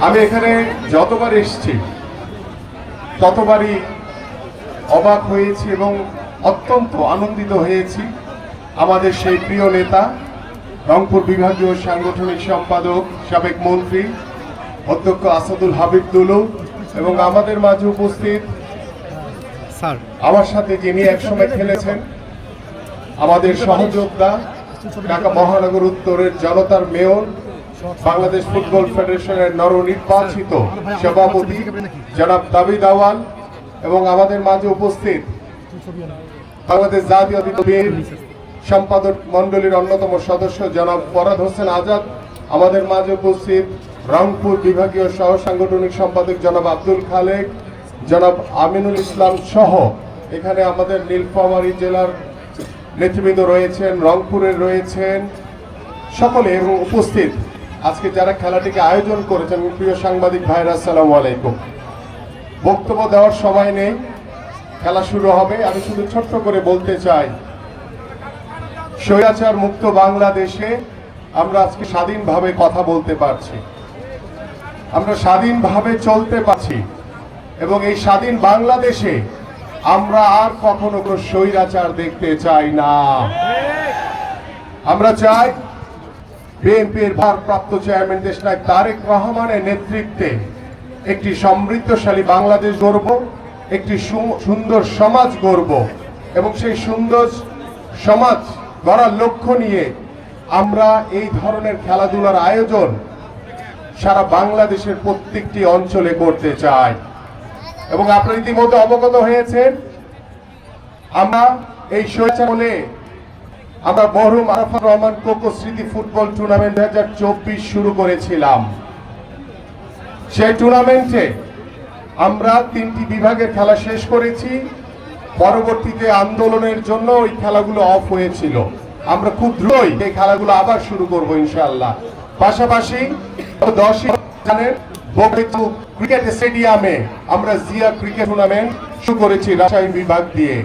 আমি এখানে যতবার এসেছি ততবারই অবাক হয়েছি এবং অত্যন্ত আনন্দিত হয়েছি। আমাদের সেই প্রিয় নেতা রংপুর বিভাগীয় সাংগঠনিক সম্পাদক সাবেক মন্ত্রী অধ্যক্ষ আসাদুল হাবিব দুলু এবং আমাদের মাঝে উপস্থিত আমার সাথে যিনি একসময় খেলেছেন আমাদের সহযোদ্ধা ঢাকা মহানগর উত্তরের জনতার মেয়র বাংলাদেশ ফুটবল ফেডারেশনের নরনির্বাচিত সভাপতি জনাব দাবি দাওয়াল এবং আমাদের মাঝে উপস্থিত বাংলাদেশ জাতীয় সম্পাদক মণ্ডলীর অন্যতম সদস্য জনাব ফরাদ হোসেন আজাদ, আমাদের মাঝে উপস্থিত রংপুর বিভাগীয় সহ সাংগঠনিক সম্পাদক জনাব আব্দুল খালেক, জনাব আমিনুল ইসলাম সহ। এখানে আমাদের নীলফামারী জেলার নেতৃবৃন্দ রয়েছেন, রংপুরের রয়েছেন, সকলে এবং উপস্থিত। আজকে যারা খেলাটিকে আয়োজন করেছেন প্রিয় সাংবাদিক ভাইরা আসসালামু আলাইকুম। বক্তব্য দেওয়ার সময় নেই, খেলা শুরু হবে। আমি শুধু ছোট্ট করে বলতে চাই, স্বৈরাচার মুক্ত বাংলাদেশে আমরা আজকে স্বাধীনভাবে কথা বলতে পারছি। আমরা স্বাধীনভাবে চলতে পারছি এবং এই স্বাধীন বাংলাদেশে আমরা আর কখনো কোনো স্বৈরাচার দেখতে চাই না। আমরা চাই বিএনপির ভারপ্রাপ্ত চেয়ারম্যান দেশনায়ক তারেক রহমানের নেতৃত্বে একটি সমৃদ্ধশালী বাংলাদেশ গড়ব, একটি সুন্দর সমাজ গড়ব এবং সেই সুন্দর সমাজ গড়ার লক্ষ্য নিয়ে আমরা এই ধরনের খেলাধুলার আয়োজন সারা বাংলাদেশের প্রত্যেকটি অঞ্চলে করতে চাই। এবং আপনারা ইতিমধ্যে অবগত হয়েছেন, আমরা এই বলে আমরা মরহুম আরাফাত রহমান কোকো স্মৃতি ফুটবল টুর্নামেন্ট দু হাজার চব্বিশ শুরু করেছিলাম। সেই টুর্নামেন্টে আমরা তিনটি বিভাগের খেলা শেষ করেছি। পরবর্তীতে আন্দোলনের জন্য ওই খেলাগুলো অফ হয়েছিল। আমরা খুব দ্রুতই এই খেলাগুলো আবার শুরু করব ইনশাল্লাহ পাশাপাশি ক্রিকেট স্টেডিয়ামে আমরা জিয়া ক্রিকেট টুর্নামেন্ট শুরু করেছি রাজশাহী বিভাগ দিয়ে।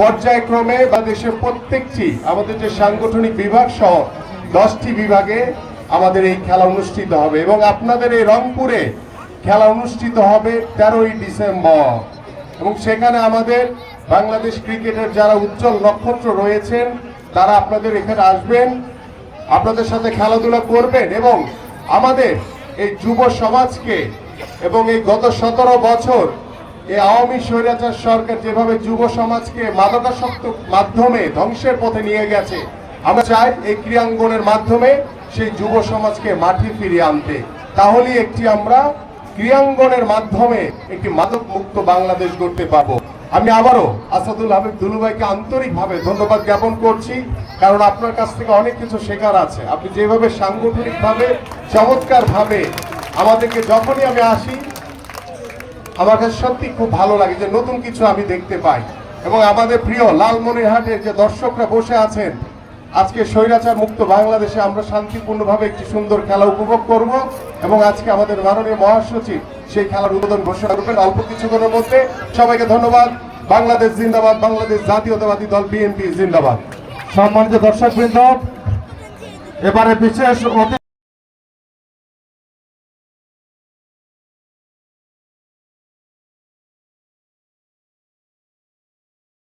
পর্যায়ক্রমে বাংলাদেশের প্রত্যেকটি, আমাদের যে সাংগঠনিক বিভাগ সহ দশটি বিভাগে আমাদের এই খেলা অনুষ্ঠিত হবে এবং আপনাদের এই রংপুরে খেলা অনুষ্ঠিত হবে তেরোই ডিসেম্বর। এবং সেখানে আমাদের বাংলাদেশ ক্রিকেটের যারা উজ্জ্বল নক্ষত্র রয়েছেন, তারা আপনাদের এখানে আসবেন, আপনাদের সাথে খেলাধুলা করবেন এবং আমাদের এই যুব সমাজকে এবং এই গত সতেরো বছর এই আওয়ামী স্বৈরাচার সরকার যেভাবে যুব সমাজকে মাদকাসক্ত মাধ্যমে ধ্বংসের পথে নিয়ে গেছে, আমরা চাই এই ক্রীড়াঙ্গনের মাধ্যমে সেই যুব সমাজকে মাঠে ফিরিয়ে আনতে। তাহলেই একটি আমরা ক্রীড়াঙ্গনের মাধ্যমে একটি মাদক মুক্ত বাংলাদেশ গড়তে পারব। আমি আবারও আসাদুল হাবিব দুলুভাইকে আন্তরিকভাবে ধন্যবাদ জ্ঞাপন করছি, কারণ আপনার কাছ থেকে অনেক কিছু শেখার আছে। আপনি যেভাবে সাংগঠনিকভাবে, চমৎকারভাবে আমাদেরকে যখনই আমি আসি আমার কাছে সত্যি খুব ভালো লাগে যে নতুন কিছু আমি দেখতে পাই। এবং আমাদের প্রিয় লালমনিরহাটের যে দর্শকরা বসে আছেন, আজকে স্বৈরাচার মুক্ত বাংলাদেশে আমরা শান্তিপূর্ণভাবে একটি সুন্দর খেলা উপভোগ করব এবং আজকে আমাদের মাননীয় মহাসচিব সেই খেলার উদ্বোধন ঘোষণা করবেন অল্প কিছুক্ষণের মধ্যে। সবাইকে ধন্যবাদ। বাংলাদেশ জিন্দাবাদ, বাংলাদেশ জাতীয়তাবাদী দল বিএনপি জিন্দাবাদ। সম্মানিত দর্শকবৃন্দ, এবারে বিশেষ